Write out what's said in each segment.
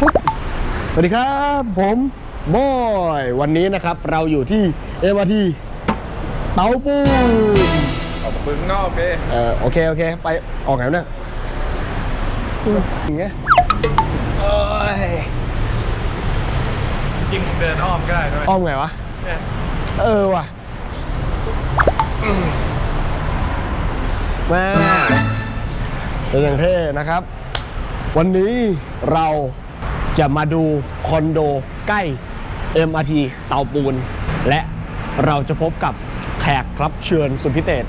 ปุ๊บสวัสดีครับผมบอยวันนี้นะครับเราอยู่ที่เอวทีเตาปูนออกมาคุยข้างนอกพี่เออโอเคโอเคไปออกไหนวะเนี่ยอืมอย่างเงี้ยเอ้ยจริงเดินอ้อมก็ได้ด้วยอ้อมไงวะเนี่ยเออว่ะอืมมาเป็นอย่างเท่นะครับ วันนี้เรา จะมาดูคอนโดใกล้ MRT เตาปูน และเราจะพบกับแขกรับเชิญสุดพิเศษ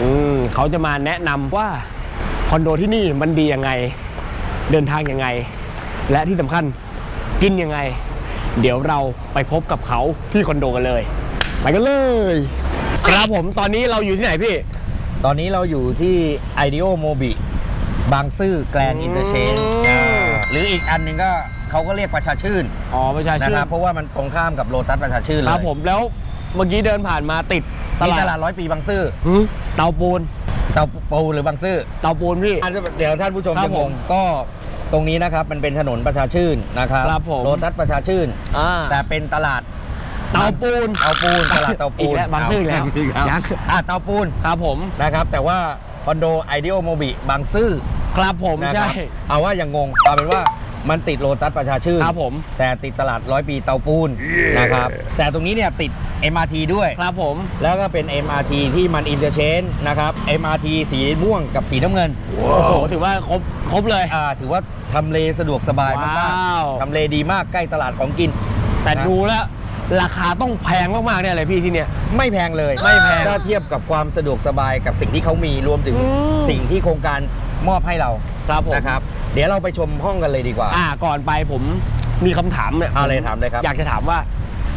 อืมเขาจะมาแนะนำว่าคอนโดที่นี่มันดียังไง เดินทางยังไง และที่สำคัญกินยังไง เดี๋ยวเราไปพบกับเขาที่คอนโดกันเลย ไปกันเลย ครับผมตอนนี้เราอยู่ที่ไหนพี่ ตอนนี้เราอยู่ที่ IDEO Mobi บางซื่อแกลนอืมอินเตอร์เชน หรืออีกอันหนึงก็เขาก็เรียกประชาชื่นอ๋อประชานะชื่นครับเพราะว่ามันตรงข้ามกับโลตัสประชาชื่นเลยครับผมแล้วเมื่อกี้เดินผ่านมาติดตนี่ลาดตลาดร้อยปีบางซื่อหืมเตาปูนเตาปูหรือบางซื่อ เตาปูนพี่อันเดี๋ยวท่านผู้ชมครับจะงผงมก็ตรงนี้นะครับมันเป็นถนนประชาชื่นนะครับครับผม โลตัสประชาชื่น อ่าแต่เป็นตลาดเตาปูน เตาปูนตลาดเตาปูนอีกแล้วบางซื่ออีกแล้วอีกแล้วยัง อะเตาปูนครับผม นะครับแต่ว่าคอนโด IDEO Mobi บางซื่อ ครับผมนะคใช่ รับเอาว่าอย่างงงเอาเป็นว่ามันติดโลตัสประชาชื่นครับผม แต่ติดตลาดร้อยปีเตาปูนนะครับแต่ตรงนี้เนี่ยติด MRT ด้วย ครับผม แล้วก็เป็น MRT ที่มันอินเตอร์เชนนะครับ MRT สีม่วงกับสีน้ำเงินโอ้โหถือว่าครบครบเลย อ่าถือว่าทำเลสะดวกสบายมากว้าว ๆทำเลดีมากใกล้ตลาดของกินแต่นะ ดูแล้ว ราคาต้องแพงมากๆเนี่ยเลยพี่ที่เนี่ย ไม่แพงเลยไม่แพงถ้าเทียบกับความสะดวกสบายกับสิ่งที่เขามีรวมถึงอืม สิ่งที่โครงการมอบให้เราครับผมนะครับ เดี๋ยวเราไปชมห้องกันเลยดีกว่า อ่าก่อนไปผมมีคำถามเนี่ยเอาเลยถามเลยครับอยากจะถามว่า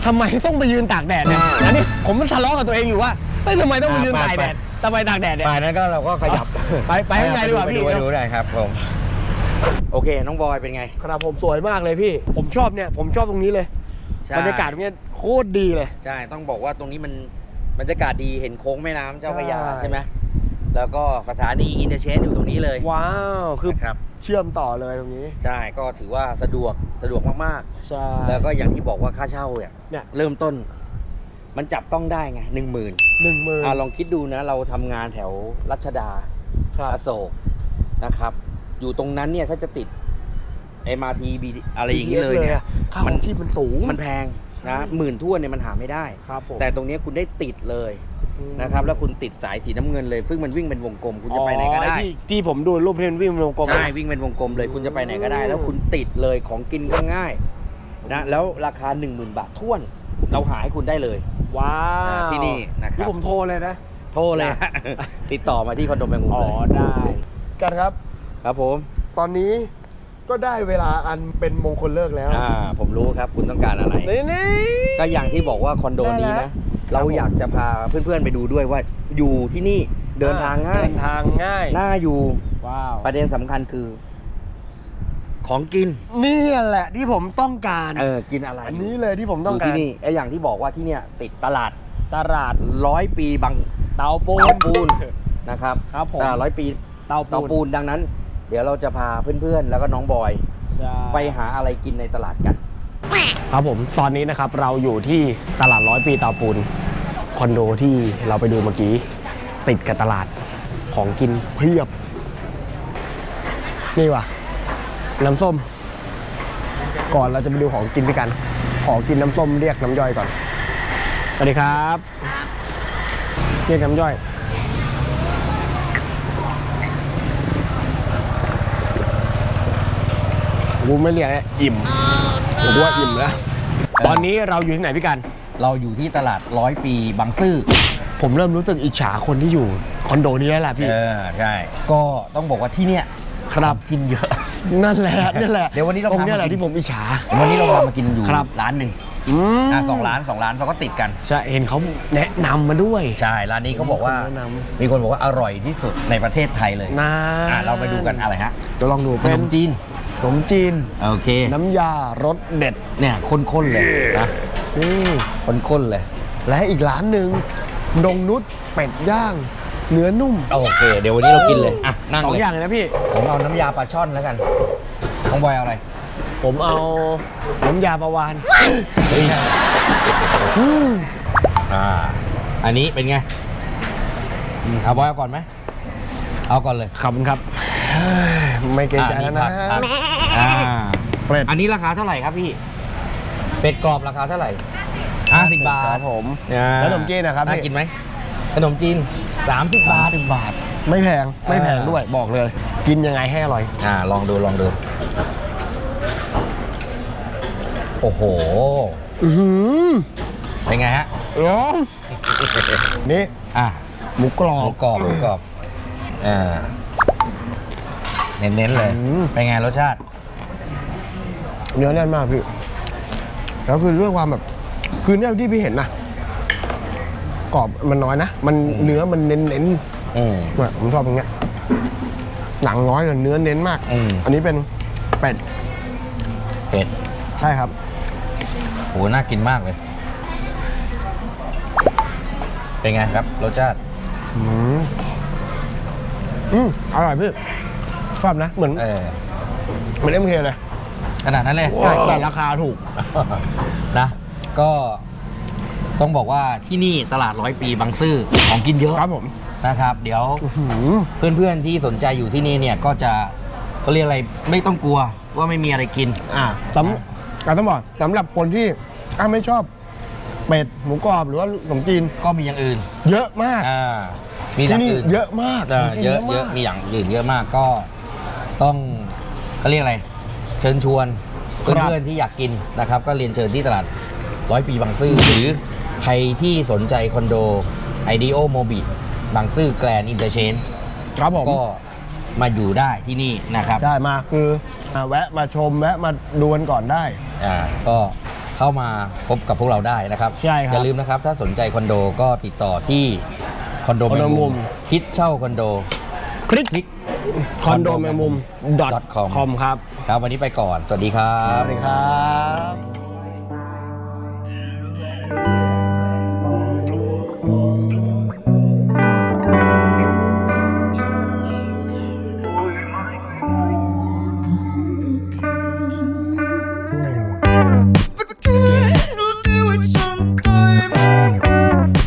ทำไมต้องไปยืนตากแดดเนี่ยอันนี้ผมทะเลาะกับตัวเองอยู่ว่าเฮ้ยทำไมต้องไปยืนอ่าตากไปแดดทำไมตากแดดเนี่ยไปนั้นก็เราก็ขยับไปไปข้างในดีกว่าพี่ ไปดูไปดูได้ครับผมโอเคน้องบอยเป็นไง ครับผมสวยมากเลยพี่ ผมชอบเนี่ย ผมชอบตรงนี้เลย ใช่ บรรยากาศตรงเนี้ยโคตรดีเลย ใช่ ต้องบอกว่าตรงนี้มันบรรยากาศดีเห็นโค้งแม่น้ำเจ้าพระยาใช่ ใช่ไหมแล้วก็สถานีอินเตอร์เชนอยู่ตรงนี้เลยว้าวคือนะครับ เชื่อมต่อเลยตรงนี้ใช่ก็ถือว่าสะดวกสะดวกมากใช่ ๆ แล้วก็อย่างที่บอกว่าค่าเช่าเนี่ยเนี่ย เริ่มต้น มันจับต้องได้ไงหนึ่งหมื่นหนึ่งหมื่นอ่าลองคิดดูนะ เราทำงานแถวรัชดา ครับ อโศกนะครับ อยู่ตรงนั้นเนี่ยถ้าจะติด MRT B อะไรอย่างนี้เลยเนี่ยค่าขมัอนงที่มันสูงมันแพงนะหมื่นทั่วนเนี่ยมันหาไม่ได้ครับผมแต่ตรงเนี้ยคุณได้ติดเลยอืมนะครับแล้วคุณติดสายสีน้ำเงินเลย ซึ่งมันวิ่งเป็นวงกลม คุณจะไปไหนก็ได้อ๋อที่ที่ผมดูรูปที่มันวิ่งเป็นวงกลมใช่วิ่งเป็นวงกลมเลย คุณจะไปไหนก็ได้ แล้วคุณติดเลยของกินก็ง่ายนะแล้วราคา 1 0,000 บาทท้วน เราหาให้คุณได้เลย ว้าอ่าวที่นี่นะครับนี่ผมโทรเลยนะ โทรเลยฮะติดต่อมาที่คอนโดแมงมุมอ๋อเลยได้ กันครับ ครับผม ตอนนี้ ก็ได้เวลาอันเป็นมงคลเลิกแล้ว อ่าผมรู้ครับคุณต้องการอะไร นี่นี่ ก็อย่างที่บอกว่าคอนโดนี้ได้แล้นะ วเราอยากจะพาเพื่อนๆไปดูด้วยว่าอยู่ที่นี่เดินทางง่ายเดินทางง่าย น่าอยู่ว้าว ประเด็นสำคัญคือ ของกิน นี่แหละที่ผมต้องการ เออกินอะไรอันนี้เลยที่ผมอต้องยู่การที่นี่ไอ้อย่างที่บอกว่าที่เนี่ย ติดตลาดตลาดร้อยปีบาง เตาปูนเตาปูน นะครับครับผมตลาดร้อยปีเตาเตาปูปูนนดังนั้นเดี๋ยวเราจะพาเพื่อนๆ แล้วก็น้องบอยใช่ไปหาอะไรกินในตลาดกัน ครับผมตอนนี้นะครับเราอยู่ที่ตลาดร้อยปีเตาปูนคอนโดที่เราไปดูเมื่อกี้ ติดกับตลาดของกินเพียบ นี่ว่ะ น้ำส้ม ก่อนเราจะไปดูของกินด้วยกัน ขอกินน้ำส้มเรียกน้ำย่อยก่อนสวัสดีครับ เรียกน้ำย่อย กูไม่เรียกแล้วอิ่มผมว่าอิ่มแล้ว ตอนนี้เราอยู่ที่ไหนพี่กัน เราอยู่ที่ตลาดร้อยปีบางซื่อ ผมเริ่มรู้สึกอิจฉาคนที่อยู่คอนโดนี้แล้วล่ะพี่ เออใช่ ก็ต้องบอกว่าที่เนี่ยครับกินเยอะ นั่นแหละนั่นแหละเดี๋ยววันนี้เราตรงเนี้ยพามาแหละกินที่ผมอิจฉา วันนี้เราพามากินอยู่ครับร้านหนึ่งอืมอะสองร้านสองร้านเขาก็ติดกัน ใช่ เห็นเขาแนะนำมาด้วย ใช่ ร้านนี้เขาบอกว่าแนะนมีคนบอกว่าอร่อยที่สุดในประเทศไทยเลยนะอะเราไปดูกันอะไรฮะเดี๋ยวลองดูขเป็นนมจีน ขนมจีน โอเค น้ำยารสเด็ด เนี่ยข้นๆเลยนะนี่ข้นๆเลย และอีกร้านหนึ่งดงนุชเป็ดย่าง เนื้อนุ่มโอเค เดี๋ยววันนี้เรากินเลยอะนั่งสองเลยอย่างเลยนะพี่ ผมเอาน้ำยาปลาช่อนแล้วกันของบอยเอาอะไรผมเอาน้ำยาประวานอืมอ่าอันนี้เป็นไงอืมเอาบอยเอาก่อนไหมเอาก่อนเลยขอบคุณครับเฮ้ย ไม่เกรงใจแล้วนะ อ่านี่ผักผักอ่าเป็ด อันนี้ราคาเท่าไหร่ครับพี่ เป็ดกรอบราคาเท่าไหร่ห้าสิบบาคทรับผมอ่าแล้วขนมจีนนะครับน่าพี่กินไหมขนมจีนสามสิบบาท สิบบาท ไม่แพงไม่แพงด้วยบอกเลย กินยังไงให้อร่อย อ่าลองดูลองดู โอ้โห อือหือเป็นไงฮะ ร้องนี่อะหมูกรอหมูบกรอบหมูกรอบอ่า เน้นๆเลย อืม เป็นไงรสชาติ เนื้อแน่นมากพี่แล้วคือเรื่องความแบบคือเนี่ยที่พี่เห็นนะกรอบมันน้อยนะมันอืมเนื้อมันเน้นเน้นอืมๆเนี่ยผมชอบอย่างเงี้ยหนังน้อยแต่เนื้อเน้นมากอืมอันนี้เป็นเป็ดเป็ดใช่ครับ โหน่ากินมากเลย เป็นไงครับ รสชาติ อืมอืมอร่อยพี่ ชอบนะ เหมือนเออเหมือนเอ็มเคเลยขนาดนั้นเลย ใช่แต่ราคาถูก นะก็ต้องบอกว่าที่นี่ตลาดร้อยปีบางซื่อของกินเยอะครับผมนะครับ เดี๋ยวอื้อหือ เพื่อนๆที่สนใจอยู่ที่นี่เนี่ยก็จะก็เรียกอะไรไม่ต้องกลัวว่าไม่มีอะไรกิน อ่าสำการต้องบอกสำหรับคนที่อะไม่ชอบเป็ดหมูกรอบหรือว่าขนมจีนก็มีอย่างอื่นเยอะมากอ่ามีที่อย่างนี่อื่นเยอะมากเออเยอะมากเยอะมีอย่างอื่นเยอะมากก็ ต้องเขาเรียกอะไร เชิญชวนครับเพื่อนๆที่อยากกินนะครับ ก็เรียนเชิญที่ตลาดร้อยปีบางซื่อหรือใครที่สนใจคอนโดไอเดโอโมบิบางซื่อแกลนอินเตอร์เชนครับผมก็มาอยู่ได้ที่นี่นะครับ ได้มาคืออ่าแวะมาชมแวะมาดูกันก่อนได้อ่าก็เข้ามาพบกับพวกเราได้นะครับใช่ครับอย่าลืมนะครับ ถ้าสนใจคอนโดก็ติดต่อที่คอนโดคอนโดแมงมุมุมมคิดเช่าคอนโดคลิก คลิกคอนโดแมงมุม .com .com ครับ ครับวันนี้ไปก่อน สวัสดีครัสบวัสดีครับ